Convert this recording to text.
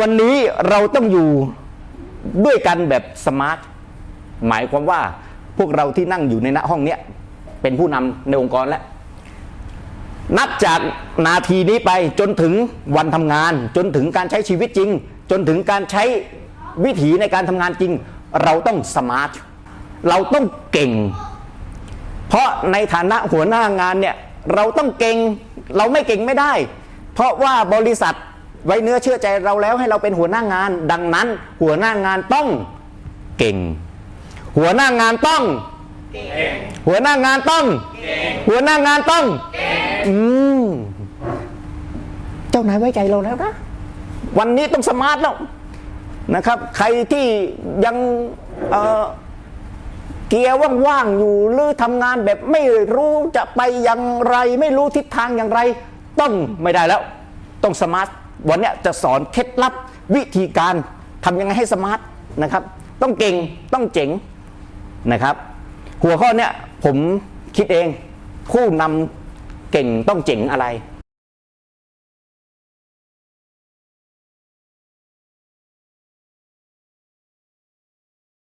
วันนี้เราต้องอยู่ด้วยกันแบบสมาร์ทหมายความว่าพวกเราที่นั่งอยู่ในณห้องเนี้ยเป็นผู้นำในองค์กรแล้วนับจากนาทีนี้ไปจนถึงวันทำงาน จนถึงการใช้ชีวิตจริง จนถึงการใช้วิถีในการทำงานจริง เราต้องสมาร์ทเราต้องเก่ง เพราะในฐานะหัวหน้างานเนี่ยเราต้องเก่ง เราไม่เก่งไม่ได้ เพราะว่าบริษัท ไว้เนื้อเชื่อใจเราแล้วให้เราเป็นหัวหน้างาน ดังนั้น หัวหน้างานต้องเก่ง หัวหน้างานต้องหัวหน้างานต้องหัวหน้างานต้องอืมเจ้านายไว้ใจเราแล้วนะวันนี้ต้องสมาร์ทแล้วนะครับ ใครที่ยังเอ่อเกียร์ว่างๆอยู่หรือทำงานแบบไม่รู้จะไปอย่างไร ไม่รู้ทิศทางอย่างไร ต้องไม่ได้แล้ว ต้องสมาร์ท วันนี้จะสอนเคล็ดลับวิธีการทำยังไงให้สมาร์ทนะครับ ต้องเก่งต้องเจ๋งนะครับ หัวข้อเนี้ยผมคิดเองผู้นำเก่งต้องเจ๋งอะไร